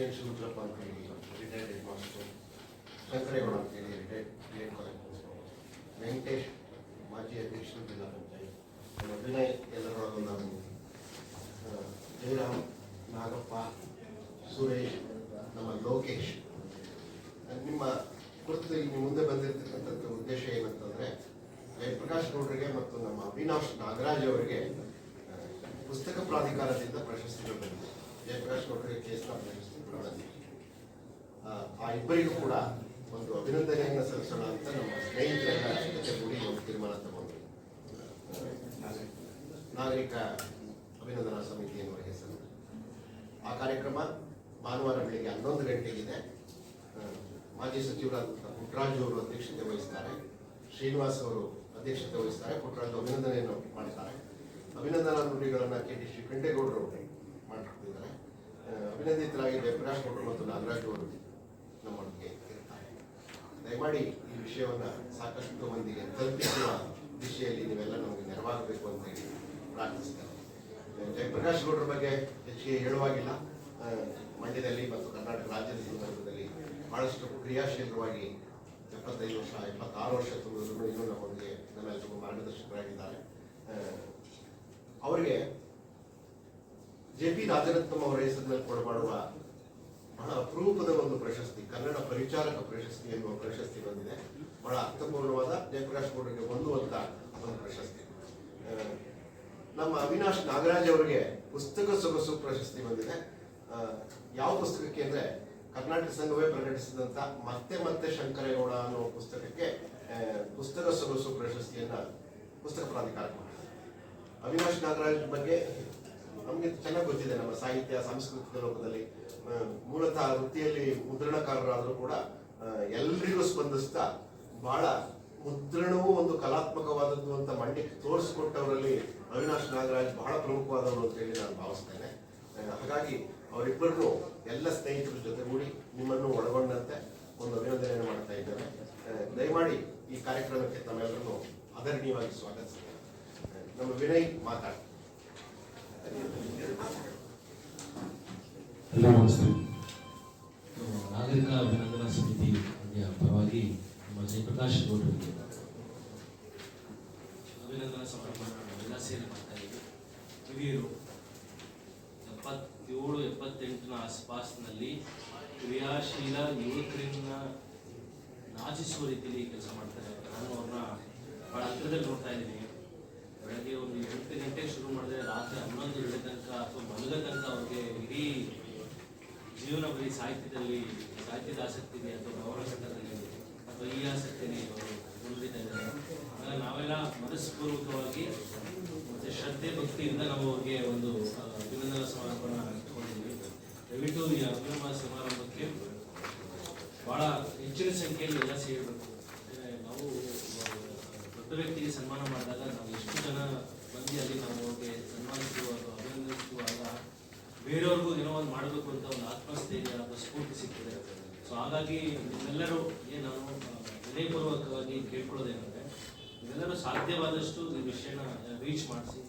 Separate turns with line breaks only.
N Shivarudrappa ಅಂತೇಳಿ retired head master Shankaregowda ಅಂತೇಳಿ retired grade college Venkatesh ಮಾಜಿ ಅಧ್ಯಕ್ಷರು ಜಿಲ್ಲಾ ಪಂಚಾಯತ್ ವಿನಯ್ ಎಲ್ಲರೊಳಗೂ ನಾವು ಆ, ಜಯರಾಮ್ ನಾಗಪ್ಪ ಸುರೇಶ್ ನಮ್ಮ ಲೋಕೇಶ್ ನಿಮ್ಮ ಕುರಿತು ಮುಂದೆ ಬಂದಿರತಕ್ಕಂಥದ್ದು ಉದ್ದೇಶ ಏನಂತಂದರೆ ಜಯಪ್ರಕಾಶ್ ಗೌಡರಿಗೆ ಮತ್ತು ನಮ್ಮ ಅವಿನಾಶ್ ನಾಗರಾಜ್ ಅವರಿಗೆ ಪುಸ್ತಕ ಪ್ರಾಧಿಕಾರದಿಂದ ಪ್ರಶಸ್ತಿಗಳು ಬಂದಿದೆ ಜಯಪ್ರಕಾಶ್ ಗೌಡರಿಗೆ ಬಂದಿದೆ ಆ, ಇಬ್ಬರಿಗೂ ಕೂಡ ಒಂದು ಅಭಿನಂದನೆಯನ್ನು ಸಲ್ಲಿಸೋಣ ಅಂತ ನಮ್ಮ ಸ್ನೇಹಿತರೆಲ್ಲ ಜೊತೆ ಕೂಡಿ ಒಂದು ತೀರ್ಮಾನ ತಗೊಂಡ್ವಿ ನಾಗರಿಕ ಅಭಿನಂದನಾ ಸಮಿತಿ ಎನ್ನುವ ಹೆಸರು ಆ ಕಾರ್ಯಕ್ರಮ ಭಾನುವಾರ ಬೆಳಿಗ್ಗೆ ಹನ್ನೊಂದು ಗಂಟೆಗಿದೆ. ಮಾಜಿ ಸಚಿವರಾದಂಥ ಪುಟ್ಟರಾಜು ಅವರು ಅಧ್ಯಕ್ಷತೆ ವಹಿಸ್ತಾರೆ. ಶ್ರೀನಿವಾಸ್ ಅವರು ಅಧ್ಯಕ್ಷತೆ ವಹಿಸ್ತಾರೆ. ಪುಟ್ಟರಾಜು ಅಭಿನಂದನೆಯನ್ನು ಮಾಡ್ತಾರೆ ಅಭಿನಂದನಾ ನುಡಿಗಳನ್ನು ಕೆ ಟಿ ಶ್ರೀಕಂಠೇಗೌಡರು ಮಾಡಿಕೊಟ್ಟಿದ್ದಾರೆ. ಆ, ಅಭಿನಂದಿತರಾಗಿ ಜಯಪ್ರಕಾಶ್ ಗೌಡರು ಮತ್ತು ನಾಗರಾಜ್ ಅವರು ನಮ್ಮೊಂದಿಗೆ ದಯಮಾಡಿ ಈ ವಿಷಯವನ್ನು ಸಾಕಷ್ಟು ಮಂದಿಗೆ ತಲುಪಿಸುವ ದಿಶೆಯಲ್ಲಿ ನೀವೆಲ್ಲ ನಮಗೆ ನೆರವಾಗಬೇಕು ಅಂತ ಹೇಳಿ ಪ್ರಾರ್ಥಿಸ್ತೇನೆ ಜಯಪ್ರಕಾಶ್ ಗೌಡರ ಬಗ್ಗೆ ಹೆಚ್ಚಿಗೆ ಹೇಳುವಾಗಿಲ್ಲ. ಮಂಡ್ಯದಲ್ಲಿ ಮತ್ತು ಕರ್ನಾಟಕ ರಾಜ್ಯದ ಸಂದರ್ಭದಲ್ಲಿ ಬಹಳಷ್ಟು ಕ್ರಿಯಾಶೀಲವಾಗಿ ಎಪ್ಪತ್ತೈದು ವರ್ಷ, ಎಪ್ಪತ್ತಾರು ವರ್ಷ ತುಂಬಿದ್ರು ಇನ್ನೂ ನಮ್ಮೊಂದಿಗೆ ನಮ್ಮೆಲ್ಲರಿಗೂ ಮಾರ್ಗದರ್ಶಕರಾಗಿದ್ದಾರೆ. ಅವರಿಗೆ ಜೆ ಪಿ ರಾಜರತ್ನಂ ಅವರ ಹೆಸರಿನಲ್ಲಿ ಕೊಡಬಾಡುವ ಬಹಳ ಅಪರೂಪದ ಒಂದು ಪ್ರಶಸ್ತಿ, ಕನ್ನಡ ಪರಿಚಾರಕ ಪ್ರಶಸ್ತಿ ಎನ್ನುವ ಪ್ರಶಸ್ತಿ ಬಂದಿದೆ. ಬಹಳ ಅರ್ಥಪೂರ್ಣವಾದ ಜಯಪ್ರಕಾಶ್ ಗೌಡರಿಗೆ ಹೊಂದುವಂತ ಒಂದು ಪ್ರಶಸ್ತಿ. ನಮ್ಮ ಅವಿನಾಶ್ ನಾಗರಾಜ್ ಅವರಿಗೆ ಪುಸ್ತಕ ಸೊಗಸು ಪ್ರಶಸ್ತಿ ಬಂದಿದೆ. ಯಾವ ಪುಸ್ತಕಕ್ಕೆ ಅಂದ್ರೆ ಕರ್ನಾಟಕ ಸಂಘವೇ ಪ್ರಕಟಿಸಿದಂತ ಮತ್ತೆ ಮತ್ತೆ ಶಂಕರೇಗೌಡ ಅನ್ನುವ ಪುಸ್ತಕಕ್ಕೆ ಪುಸ್ತಕ ಸೊಗಸು ಪ್ರಶಸ್ತಿಯನ್ನ ಪುಸ್ತಕ ಪ್ರಾಧಿಕಾರ. ಅವಿನಾಶ್ ನಾಗರಾಜ್ ಬಗ್ಗೆ ನಮಗೆ ಚೆನ್ನಾಗಿ ಗೊತ್ತಿದೆ, ನಮ್ಮ ಸಾಹಿತ್ಯ ಸಾಂಸ್ಕೃತಿಕ ಲೋಕದಲ್ಲಿ ಮೂಲತಃ ವೃತ್ತಿಯಲ್ಲಿ ಮುದ್ರಣಕಾರರಾದರೂ ಕೂಡ ಎಲ್ಲರಿಗೂ ಸ್ಪಂದಿಸ್ತಾ ಬಹಳ ಮುದ್ರಣವೂ ಒಂದು ಕಲಾತ್ಮಕವಾದದ್ದು ಅಂತ ಮಂಡಿ ತೋರಿಸ್ಕೊಟ್ಟವರಲ್ಲಿ ಅವಿನಾಶ್ ನಾಗರಾಜ್ ಬಹಳ ಪ್ರಮುಖವಾದವರು ಅಂತ ಹೇಳಿ ನಾನು ಭಾವಿಸ್ತೇನೆ. ಹಾಗಾಗಿ ಅವರಿಬ್ಬರನ್ನು ಎಲ್ಲ ಸ್ನೇಹಿತರ ಜೊತೆಗೂಡಿ ನಿಮ್ಮನ್ನು ಒಳಗೊಂಡಂತೆ ಒಂದು ಅಭಿನಂದನೆಯನ್ನು ಮಾಡ್ತಾ ಇದ್ದೇನೆ. ದಯಮಾಡಿ ಈ ಕಾರ್ಯಕ್ರಮಕ್ಕೆ ತಮ್ಮೆಲ್ಲರನ್ನು ಆದರಣೀಯವಾಗಿ ಸ್ವಾಗತಿಸ್ತೇನೆ. ನಮ್ಮ ವಿನಯ್ ಮಾತಾಡಿ
ಎಲ್ಲರೂ ನಮಸ್ತೆ. ನಾಗರಿಕ ಅಭಿನಂದನಾ ಸಮಿತಿ ಪರವಾಗಿ ನಮ್ಮ ಜಯಪ್ರಕಾಶ್ ಗೌಡರಿಗೆ ಅಭಿನಂದನಾ ಸಮಾರಂಭ ಎಲ್ಲ ಸೇರಿ ಮಾಡ್ತಾ ಇದ್ದೀವಿ. ಎಪ್ಪತ್ತೇಳು, ಎಪ್ಪತ್ತೆಂಟನ ಆಸ್ಪಾಸ್ನಲ್ಲಿ ಕ್ರಿಯಾಶೀಲ ಯುವಕರನ್ನ ನಾಚಿಸುವ ರೀತಿಯಲ್ಲಿ ಕೆಲಸ ಮಾಡ್ತಾರೆ ನಾನು ಅವ್ರನ್ನ ಬಹಳ ಹತ್ತಿರದಲ್ಲಿ ನೋಡ್ತಾ ಇದ್ದೀನಿ. ಬೆಳಗ್ಗೆ ಒಂದು ಬರೀ ಸಾಹಿತ್ಯದಲ್ಲಿ ಸಾಹಿತ್ಯದ ಆಸಕ್ತಿ ಇದೆ ಅಥವಾ ಗೌರವ ಸಂಘದಲ್ಲಿ ಅಥವಾ ಈ ಆಸಕ್ತಿನೇ ಅವರು ಇದ್ದಾರೆ ಹಾಗಾಗಿ ನಾವೆಲ್ಲ ಮನಸ್ಪೂರ್ವಕವಾಗಿ ಮತ್ತೆ ಶ್ರದ್ಧೆ, ಭಕ್ತಿಯಿಂದ ನಾವು ಅವ್ರಿಗೆ ಒಂದು ಅಭಿನಂದನಾ ಸಮಾರಂಭನ ಇಟ್ಕೊಂಡಿದ್ವಿ ದಯವಿಟ್ಟು ಈ ಅಭಿನಂದನಾ ಸಮಾರಂಭಕ್ಕೆ ಬಹಳ ಹೆಚ್ಚಿನ ಸಂಖ್ಯೆಯಲ್ಲಿ ಎಲ್ಲ ಸೇರಬೇಕು. ನಾವು ದೊಡ್ಡ ವ್ಯಕ್ತಿಗೆ ಸನ್ಮಾನ ಮಾಡಿದಾಗ ನಾವು ಎಷ್ಟು ಜನ ಮಂದಿ ಅಲ್ಲಿ ನಾವು ಅವ್ರಿಗೆ ಸನ್ಮಾನಿಸುವ ಅಭಿನಂದಿಸುವಾಗ ಬೇರೆಯವ್ರಿಗೂ ಏನೋ ಒಂದು ಮಾಡಬೇಕು ಅಂತ ಹಾಗಾಗಿ ನಿಮ್ಮೆಲ್ಲರೂ ನಾನು ಹೃದಯಪೂರ್ವಕವಾಗಿ ಕೇಳ್ಕೊಳ್ಳೋದೇನಂದ್ರೆ ನೀವೆಲ್ಲರೂ ಸಾಧ್ಯವಾದಷ್ಟು ಈ ವಿಷಯನ ರೀಚ್ ಮಾಡಿಸಿ.